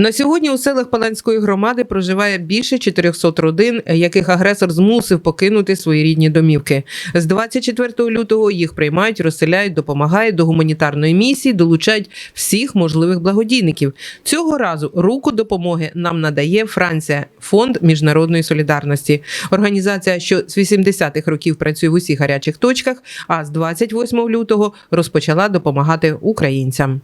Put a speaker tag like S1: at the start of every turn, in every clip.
S1: На сьогодні у селах Паланської громади проживає більше 400 родин, яких агресор змусив покинути свої рідні домівки. З 24 лютого їх приймають, розселяють, допомагають до гуманітарної місії, долучають всіх можливих благодійників. Цього разу руку допомоги нам надає Франція, фонд міжнародної солідарності. Організація, що з 80-х років працює в усіх гарячих точках, а з 28 лютого розпочала допомагати українцям.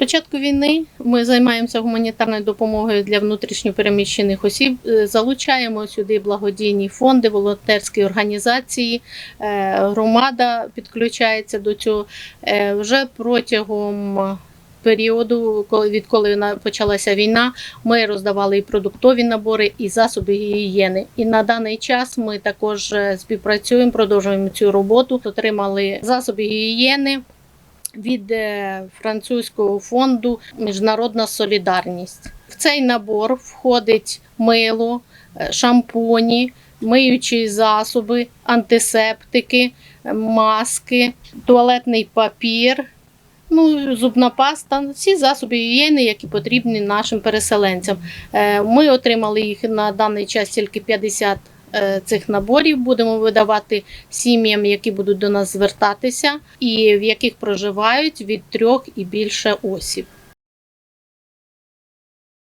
S2: Початку війни ми займаємося гуманітарною допомогою для внутрішньопереміщених осіб. Е, Залучаємо сюди благодійні фонди, волонтерські організації. Е, Громада підключається до цього Е, вже протягом. Періоду, коли відколи почалася війна, ми роздавали і продуктові набори, і засоби гігієни. І на даний час ми також співпрацюємо, продовжуємо цю роботу. Отримали засоби гігієни, від е, французького фонду Міжнародна солідарність. В цей набор входить мило, е, шампуні, миючі засоби, антисептики, е, маски, туалетний папір. Ну, зубна паста, всі засоби гігієни, які потрібні нашим переселенцям. Ми отримали їх на даний час тільки 50 е, цих наборів. Будемо видавати сім'ям, які будуть до нас звертатися, і в яких проживають від трьох і більше осіб.